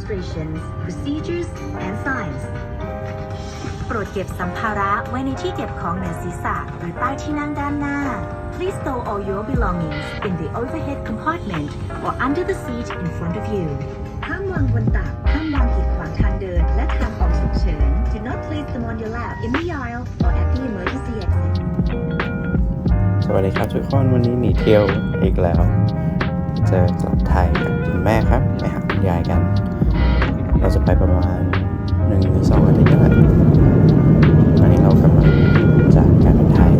demonstrations, procedures, and signs. โปรดเก็บสัมภาระไว้ในที่เก็บของเหนือศีรษะหรือใต้ที่นั่งด้านหน้า Please store all your belongings in the overhead compartment or under the seat in front of you. ห้ามวางบนตักห้ามวางกีดขวางทางเดิน และทางออกฉุกเฉิน Do not place them on your lap, in the aisle, or at the emergency exit. สวัสดีครับทุกคนวันนี้หนีเที่ยวอีกแล้ว เจอกลับไทยกับคุณแม่ครับไปหาคุณยายกัน เราจะไปประมาณหนึ่งหรือสองอาทิตย์นี่แหละตอนนี้เรากำลังจากการเป็นไทย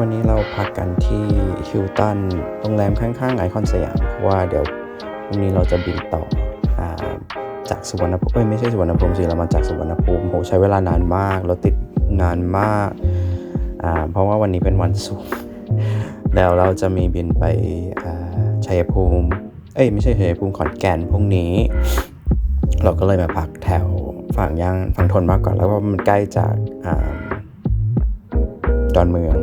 วันนี้เราพักกันที่ฮิลตันโรงแรมข้างๆไอคอนสยามเพราะว่าเดี๋ยวพรุ่งนี้เราจะบินต่อจากสุวรรณภูมิไม่ใช่สุวรรณภูมิสิเรามาจากสุวรรณภูมิโหใช้เวลานานมากรถติดนานมากาเพราะว่าวันนี้เป็นวันศุกร์แล้วเราจะมีบินไปชัยภูมิ เอ้ยไม่ใช่ชัยภูมิขอนแก่นพรุ่งนี้ เราก็เลยมาพักแถวฝั่งย่างฝั่งทนมากกว่อนแล้วก็มันใกล้จากอดอนเมือง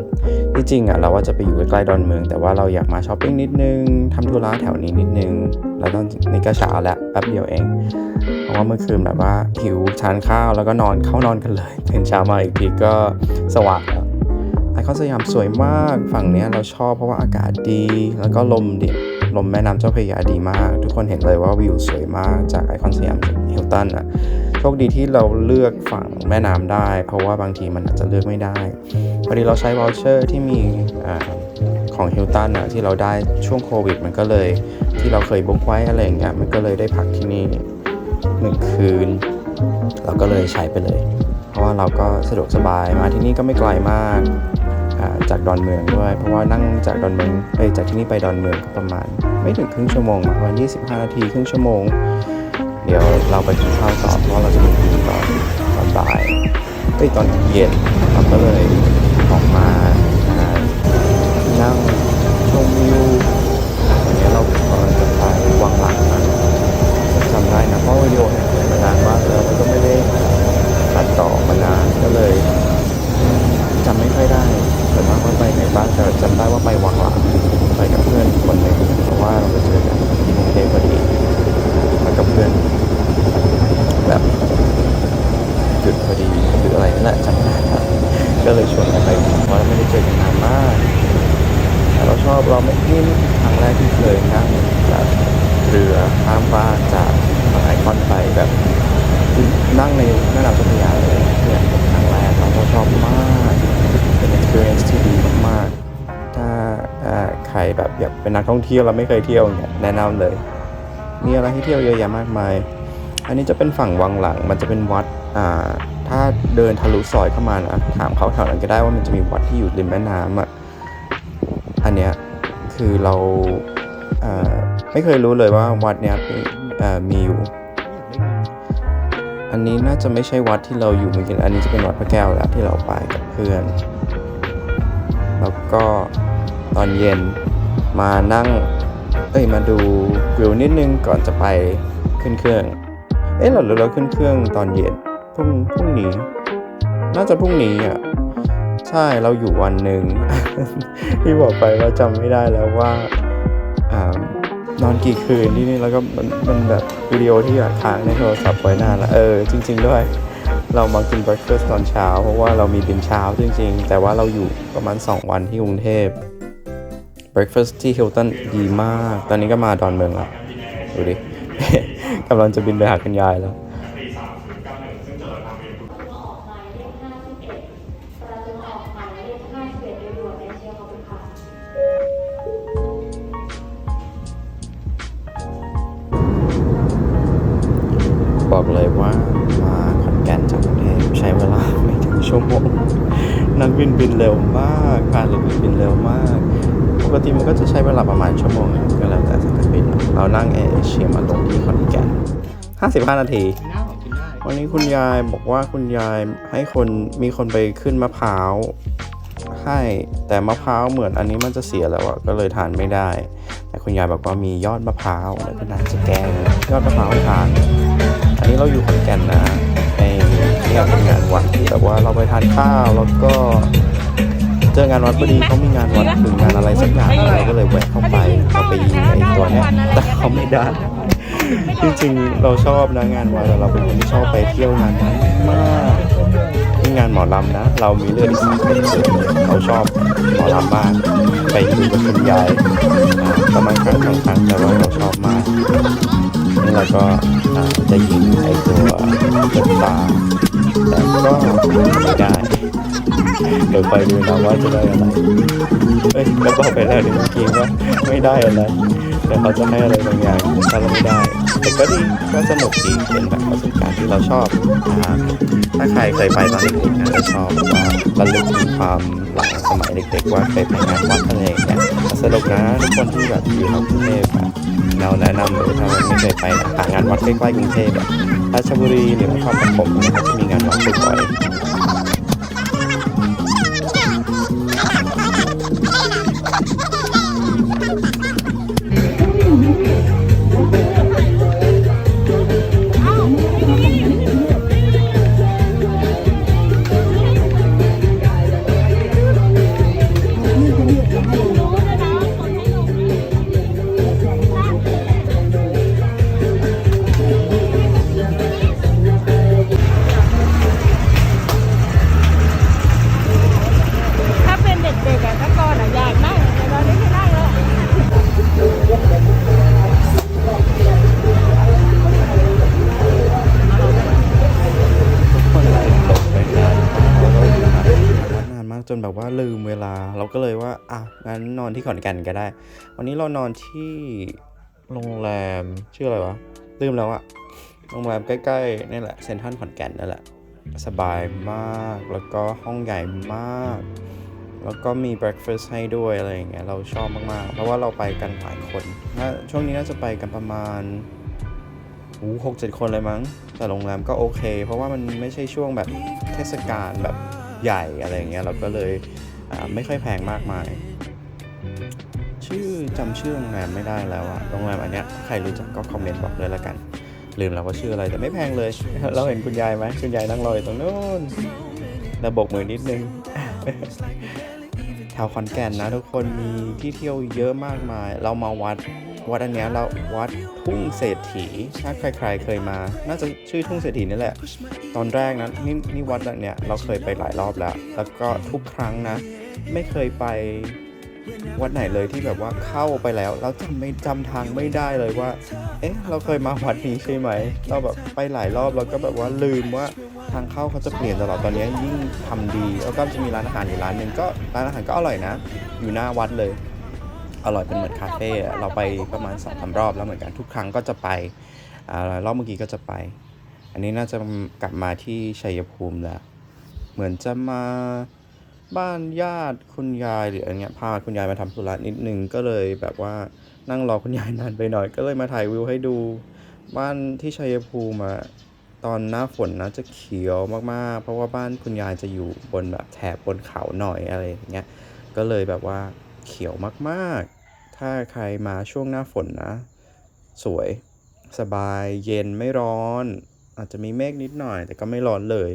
ที่จริงอะเราว่าจะไปอยู่ใกล้ๆดอนเมือง แต่ว่าเราอยากมาช้อปปิ้งนิดนึงทำธุระแถวนี้นิดนึง แล้วตอนนี้ก็เช้าแล้วแป๊บเดียวเอง เพราะว่าเมื่อคืนแบบว่าหิวทานข้าวแล้วก็นอนเข้านอนกันเลยตื่นเช้ามาอีกทีก็สว่างแล้วไอคอนสยามสวยมากฝั่งเนี้ยเราชอบเพราะว่าอากาศดี แล้วก็ลมดีลมแม่น้ำเจ้าพระยาดีมาก ทุกคนเห็นเลยว่าวิวสวยมากจากไอคอนสยามฮิลตันอะ คดีที่เราเลือกฝั่งแม่น้ำได้ เพราะว่าบางทีมันอาจจะเลือกไม่ได้พอดีเราใช้วอลเชอร์ที่มีอของฮิลตันอะที่เราได้ช่วงโควิด มันก็เลยที่เราเคยบุ๊กไว้อะไรอย่างเงี้ยมันก็เลยได้พักที่นี่หนึ่งคืน เราก็เลยใช้ไปเลย เพราะว่าเราก็สะดวกสบายมาที่นี่ก็ไม่ไกลมากจากดอนเมืองด้วย เพราะว่านั่งจากดอนเมืองไปจากที่นี่ไปดอนเมืองก็ประมาณ ไม่ถึงครึ่งชั่วโมงประมาณ25 นาทีครึ่งชั่วโมง เดี๋ยวเราไปกินข้าวต่อเพราะเราจะมีกินตอนตอนบ่ายเอ้ยตอนเย็นเราก็เลยออกมานั่งชมวิววันนี้เรากำลังจะไปวังหลังนะจำได้นะเพราะวิดีโอเนี่ยถ่ายมานานมากแล้วแล้วก็ไม่ได้ตัดต่อมานานก็เลยจำไม่ค่อยได้แต่มากว่าไปไหนบ้างแต่จำได้ว่าไปวังหลังไปกับเพื่อนคนหนึ่งเพราะว่าเราไปเจอกันที่กรุงเทพพอดี มากับเพื่อนแบบหยุดพอดีหรืออะไรนั่นแหละจำไม่ได้ครับก็เลยชวนกันไปเพราะเราไม่ได้เจอกันนานมากแต่เราชอบเราไม่นี่นี่คือครั้งแรกที่เคยนั่งแบบเรือ ข้ามฟากจากฝั่งไอคอนไปแบบนั่งในแม่น้ำเจ้าพระยาเลยเนี่ยเป็นครั้งแรกเราก็ชอบมากเป็น experience ที่ดีมากๆ ถ้าใครแบบอยากเป็นนักท่องเที่ยวแล้วไม่เคยเที่ยวเนี่ยแนะนำเลย มีอะไรให้เที่ยวเยอะแยะมากมาย อันนี้จะเป็นฝั่งวังหลังมันจะเป็นวัดอ่าถ้าเดินทะลุซอยเข้ามานะถามเขาแถวนั้นก็ได้ว่ามันจะมีวัดที่อยู่ริมแม่น้ำอะอันเนี้ยคือเรา ไม่เคยรู้เลยว่าวัดเนี้ยมีอยู่ อันนี้น่าจะไม่ใช่วัดที่เราอยู่เมื่อกี้อันนี้จะเป็นวัดพระแก้วแล้วที่เราไปกับเพื่อน แล้วก็ตอนเย็นมานั่ง เอ้ยมาดูวิวนิดนึงก่อนจะไปขึ้นเครื่อง เอ๊ะเราเราขึ้นเครื่องตอนเย็นพรุ่งพรุ่งนี้ น่าจะพรุ่งนี้อะใช่เราอยู่วันหนึ่งที่บอกไปว่าจำไม่ได้แล้วว่า นอนกี่คืนที่นี่แล้วก็มันมันแบบวิดีโอที่อยากค้างในโทรศัพท์ไว้นานแล้วเออจริง ๆ ด้วย เรามากินเบรคเฟสตอนเช้า เพราะว่าเรามีบินเช้าจริง ๆ แต่ว่าเราอยู่ประมาณ 2 วันที่กรุงเทพ breakfast ที่ฮิลตันดีมาก ตอนนี้ก็มาดอนเมืองแล้วดูดิกำลังจะบินไปหาคุณยายแล้ว บอกเลยว่ามาขอนแก่นจากกรุงเทพใช้เวลาไม่ถึงชั่วโมงนักบินบินเร็วมากการบินบินเร็วมาก ปกติมันก็จะใช้เวลาประมาณชั่วโมงนึงก็แล้วแต่สายการบินเรานั่งแอร์เอเชียมาลงที่ขอนแก่น 55 นาทีวันนี้คุณยายบอกว่าคุณยายให้คนมีคนไปขึ้นมะพร้าวให้แต่มะพร้าวเหมือนอันนี้มันจะเสียแล้วอะก็เลยทานไม่ได้ แต่คุณยายบอกว่ามียอดมะพร้าวแล้วก็น่าจะแกงยอดมะพร้าวทาน อันนี้เราอยู่ขอนแก่นนะในที่เราทำงานวัดแต่ว่าเราไปทานข้าวแล้วก็เจองานวัดพอดีเขามีงานวัดหรืองานอะไรสักอย่างเราก็เลยแวะเข้าไปเราไปยิงไอ้ตัวเนี้ยแต่เขาไม่ได้จริงๆเราชอบนะงานวัดแต่เราเป็นคนที่ชอบไปเที่ยวงานวัดมากนี่งานหมอลำนะ เรามีเลือดอีสานเป็นเชื้อเราชอบหมอลำมากไปดูกับคุณยายอ่าประมาณครั้งสองครั้งแต่ว่าเราชอบมาก นี่เราก็าจะยิงไอตัวเจ็ดตาแต่ก็ไม่ได้เดี๋ยวไปดูนะว่าจะได้อะไรเอ้ยแล้วบอกไปแล้วเดี๋ยวเมื่อกี้ว่าไม่ได้อะไรแต่เขาจะให้อะไรบางอย่างถ้าเราไม่ได้ แต่ก็ดีก็สนุกดีเป็นแบบประสบการณ์ที่เราชอบนะถ้าใครเคยไปตอนเด็กๆนะจะชอบว่าระลึกถึงความหลัง มัยเด็กๆว่าเคยไปงานวัดอะไรอย่างเงี้ยสนุกนะทุกคนที่แบบอยู่ในกรุงเทพเราแนะนำเลยถ้าไม่เคยไปนะหางานวัดใกล้ๆกรุงเทพแบบราชบุรีหรือนครปฐมเนี่ยเขาจะมีงานวัดบ่อย อะงั้นนอนที่ขอนแก่นก็ได้ วันนี้เรานอนที่โรงแรมชื่ออะไรวะลืมแล้วอะโรงแรมใกล้ๆนี่แหละเซนทรัลขอนแก่นนั่นแหละ สบายมากแล้วก็ห้องใหญ่มาก แล้วก็มี breakfast ให้ด้วยอะไรอย่างเงี้ยเราชอบมากๆ เพราะว่าเราไปกันหลายคนน่าช่วงนี้น่าจะไปกันประมาณหูหกเจ็ดคนเลยมั้ง แต่โรงแรมก็โอเค เพราะว่ามันไม่ใช่ช่วงแบบเทศกาลแบบใหญ่อะไรอย่างเงี้ยเราก็เลย ไม่ค่อยแพงมากมาย ชื่อจำชื่อโรงแรมไม่ได้แล้วอะโรงแรมอันเนี้ยใครรู้จักก็คอมเมนต์บอกเลยละกัน ลืมแล้วว่าชื่ออะไรแต่ไม่แพงเลย เราเห็นคุณยายไหมคุณยายนั่งรออยู่ตรงนู้นแล้วโบกมือนิดนึงแถวขอนแก่นนะทุกคนมีที่เที่ยวเยอะมากมาย เรามาวัดวัดอันเนี้ยเราวัดทุ่งเศรษฐีถ้าใครๆเคยมา น่าจะชื่อทุ่งเศรษฐีนี่แหละ ตอนแรกนะนี่นี่วัดอันเนี้ยเราเคยไปหลายรอบแล้ว แล้วก็ทุกครั้งนะ ไม่เคยไปวัดไหนเลยที่แบบว่าเข้าไปแล้วเราจำไม่จำทางไม่ได้เลยว่า เอ๊ะ เราเคยมาวัดนี้ใช่ไหม เราแบบไปหลายรอบแล้วก็แบบว่าลืมว่าทางเข้าเขาจะเปลี่ยนตลอดตอนนี้ยิ่งทำดี แล้วก็จะมีร้านอาหารอยู่ร้านหนึ่งก็ร้านอาหารก็อร่อยนะ อยู่หน้าวัดเลย อร่อยเป็นเหมือนคาเฟ่เราไปประมาณสองสารอบแล้วเหมือนกันทุกครั้งก็จะไปอ่ารอบเมื่อกี้ก็จะไป อันนี้น่าจะกลับมาที่ชัยภูมิแล้ว เหมือนจะมา บ้านญาติคุณยายหรืออะไรเงี้ยพาคุณยายมาทำธุระนิดนึงก็เลยแบบว่านั่งรอคุณยายนานไปหน่อย ก็เลยมาถ่ายวิวให้ดู บ้านที่ชัยภูมิอะตอนหน้าฝนนะจะเขียวมากๆ เพราะว่าบ้านคุณยายจะอยู่บนแบบแถบบนเขาหน่อยอะไรอย่างเงี้ยก็เลยแบบว่าเขียวมากๆ ถ้าใครมาช่วงหน้าฝนนะ สวยสบายเย็นไม่ร้อน อาจจะมีเมฆนิดหน่อย แต่ก็ไม่ร้อนเลย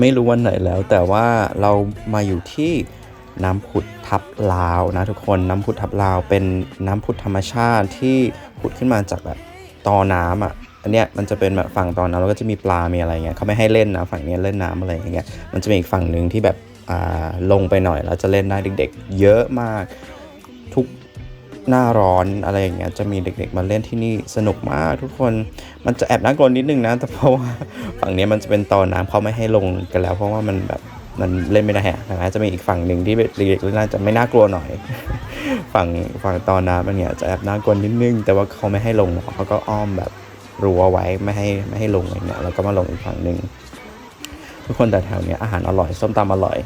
ไม่รู้วันไหนแล้ว แต่ว่าเรามาอยู่ที่น้ำผุดทับลาวนะทุกคนน้ำผุดทับลาวเป็นน้ำผุดธรรมชาติที่ผุดขึ้นมาจากแบบตอน้ำอะอันเนี้ยมันจะเป็นแบบฝั่งตอนน้ำแล้วก็จะมีปลา มีอะไรเงี้ยเขาไม่ให้เล่นนะฝั่งนี้เล่นน้ำอะไรอย่างเงี้ยมันจะมีอีกฝั่งหนึ่งที่แบบอ่าลงไปหน่อยแล้วจะเล่นได้เด็ก ๆ เยอะมาก ทุก หน้าร้อนอะไรอย่างเงี้ยจะมีเด็กๆมาเล่นที่นี่สนุกมากทุกคนมันจะแอบน่ากลัวนิดนึงนะ แต่เพราะว่าฝั่งนี้มันจะเป็นตอนน้ำเขาไม่ให้ลงกันแล้ว เพราะว่ามันแบบมันเล่นไม่ได้ฮะแต่ว่าจะมีอีกฝั่งหนึ่งที่เด็กๆเล่นน่าจะไม่น่ากลัวหน่อย ฝั่งฝั่งตอนน้ำมันเนี่ยจะแอบน่ากลัวนิดนึง แต่ว่าเขาไม่ให้ลงหรอกเขาก็อ้อมแบบรั้วไว้ไม่ให้ไม่ให้ลงอะไรเงี้ยแล้วก็มาลงอีกฝั่งหนึ่งทุกคนแต่แถวเนี้ยอาหารอร่อยส้มตำอร่อย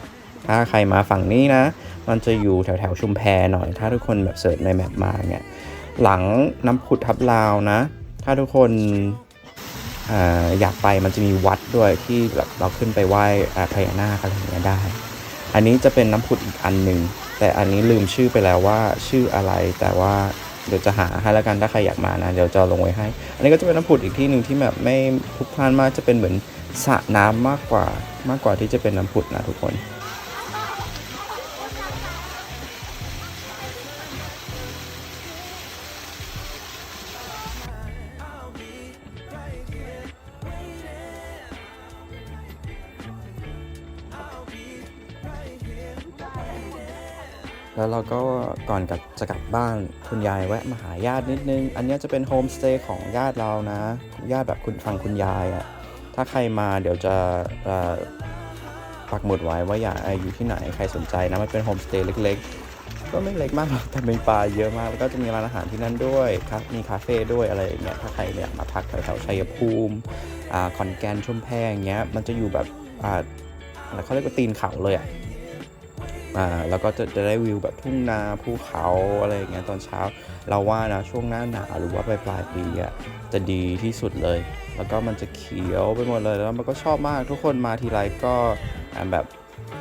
ถ้าใครมาฝั่งนี้นะ มันจะอยู่แถวแถวชุมแพหน่อย ถ้าทุกคนแบบเสิร์ชในแมปมาเนี่ย หลังน้ำผุดทับลาวนะ ถ้าทุกคนออยากไปมันจะมีวัดด้วยที่แบบเราขึ้นไปไหว้พญานาคอะไรอย่างเงี้ยได้ อันนี้จะเป็นน้ำผุดอีกอันหนึ่ง แต่อันนี้ลืมชื่อไปแล้วว่าชื่ออะไร แต่ว่าเดี๋ยวจะหาให้แล้วกันถ้าใครอยากมานะ เดี๋ยวจะลงไว้ให้ อันนี้ก็จะเป็นน้ำผุดอีกที่หนึ่งที่แบบไม่พลุกพล่านมาก จะเป็นเหมือนสระน้ำมากกว่ามากกว่าที่จะเป็นน้ำผุดนะทุกคน เราก็ก่อนกับจะกลับบ้านคุณยายแวะมาหาญาตินิดนึง อันนี้จะเป็นโฮมสเตย์ของญาติเรานะ ญาติแบบคุณฟังคุณยายอะถ้าใครมาเดี๋ยวจะปักหมุดไว้ว่าอยากอยู่ที่ไหนใครสนใจนะ มันเป็นโฮมสเตย์เล็กๆ ก็ไม่เล็กมากหรอกแต่มีปลาเยอะมาก แล้วก็จะมีร้านอาหารที่นั่นด้วยครับมีคาเฟ่ด้วยอะไรอย่างเงี้ยถ้าใครอยากมาพักแถวๆชัยภูมิอ่าขอนแก่นชุมแพอย่างเงี้ยมันจะอยู่แบบอ่าอะไรเขาเรียกว่าตีนเขาเลยอะ อ่าแล้วก็จะจะได้วิวแบบทุ่งนาภูเขาอะไรอย่างเงี้ยตอนเช้า เราว่านะช่วงหน้าหนาวหรือว่าปลายปลายปีอะจะดีที่สุดเลย แล้วก็มันจะเขียวไปหมดเลยแล้วมันก็ชอบมากทุกคนมาทีไรก็อ่าแบบ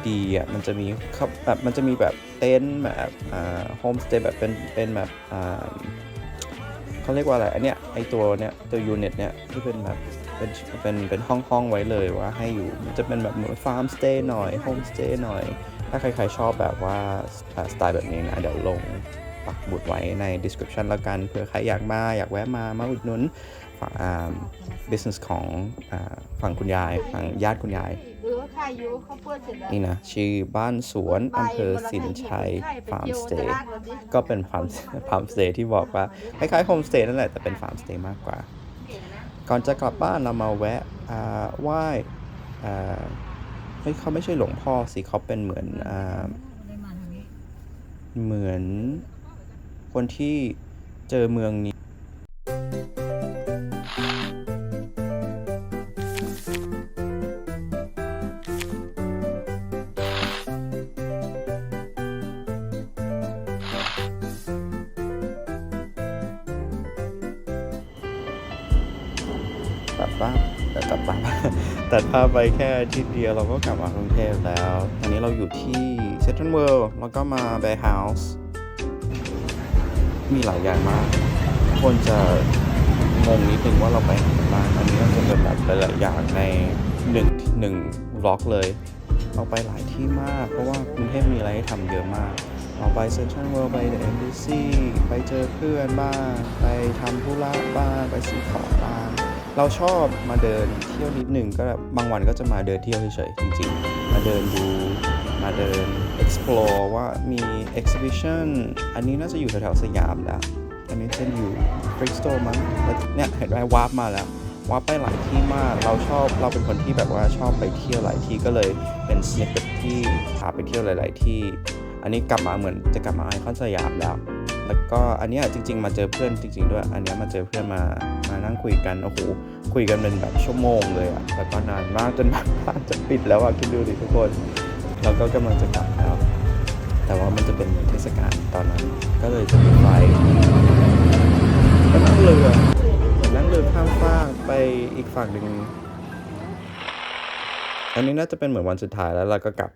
ดีอะมันจะมีครับแบบมันจะมีแบบเต็นท์แบบอ่าโฮมสเตย์แบบเป็นเป็นแบบอ่าเขาเรียกว่าอะไรอันเนี้ยไอตัวเนี้ยตัวยูนิตเนี้ยที่เป็นแบบเป็นเป็นเป็นห้องห้องไว้เลยว่าให้อยู่มันจะเป็นแบบเหมือนฟาร์มสเตย์หน่อยโฮมสเตย์หน่อย ถ้าใครๆชอบแบบว่าอ่าสไตล์แบบนี้นะ เดี๋ยวลงปักบุดไว้ใน description แล้วกันเผื่อใครอยากมาอยากแวะมามาอุดหนุนฝั่งอ่า business ของอาฝั่งคุณยายฝั่งญาติคุณยายเออใครอยู่เขาเปิดเสร็จแล้วนี่นะ ชื่อบ้านสวนอำเภอสินชัยฟาร์มสเตย์ก็เป็นฟาร์มฟาร์มสเตย์ที่บอกว่าคล้ายๆโฮมสเตย์นั่นแหละแต่เป็นฟาร์มสเตย์มากกว่า ก่อนจะกลับบ้านเรามาแวะอ่าไหว้ อ่าเฮ้ยเขาไม่ใช่หลวงพ่อสิเขาเป็นเหมือนอ่าเหมือนคนที่เจอเมืองนี้ ตัดภาพตัดภาพไปแค่อาทิตย์เดียวเราก็กลับมากรุงเทพแล้วตอนนี้เราอยู่ที่เซ n นทรัลเวิลด์แล้วก็มาแบร์เฮาส์มีหลายอย่างมาก คนจะงงนิดนึงว่าเราไปไหนบ้างอันนี้ก็จะเป็นแบบหลายๆอย่างในหนึ่งหนึ่งบล็อกเลย เราไปหลายที่มาก เพราะว่ากรุงเทพมีอะไรให้ทำเยอะมาก เราไปเซ็นทรัลเวิลด์ไปเดอะเอ็มบีซีไปเจอเพื่อนบ้าง ไปทำธุระบ้าง ไปซื้อของ เราชอบมาเดินเที่ยวนิดหนึ่งก็แบบบางวันก็จะมาเดินเที่ยวเฉยๆจริงๆ มาเดินดูมาเดิน explore ว่ามี exhibition อันนี้น่าจะอยู่แถวๆสยามแล้วอันนี้จะอยู่ Brick Store มั้งเนี่ยเห็นไหมวาร์ปมาแล้ววาร์ปไปหลายที่มากเราชอบเราเป็นคนที่แบบว่าชอบไปเที่ยวหลายที่ก็เลยเป็นส n น p เ e t ที่พาไปเที่ยวหลาย ๆ ที่ อันนี้กลับมาเหมือนจะกลับมาไอคอนสยามแล้ว แล้วก็อันนี้จริง ๆ มาเจอเพื่อนจริง ๆ ด้วย อันนี้มาเจอเพื่อนมามานั่งคุยกันโอ้โหคุยกันเป็นแบบชั่วโมงเลยอะแล้วก็นานมากจนแบบ้านจะปิดแล้วอะคิดดูดิทุกคนเราก็กำลังจะกลับแล้ว แต่ว่ามันจะเป็นเหมือนเทศกาลตอนนั้น ก็เลยจะมีไฟก็นั่งเรือนั่งเรือข้ามฟากไปอีกฝั่งหนึ่งอันนี้น่าจะเป็นเหมือนวันสุดท้ายแล้วเราก็กลับ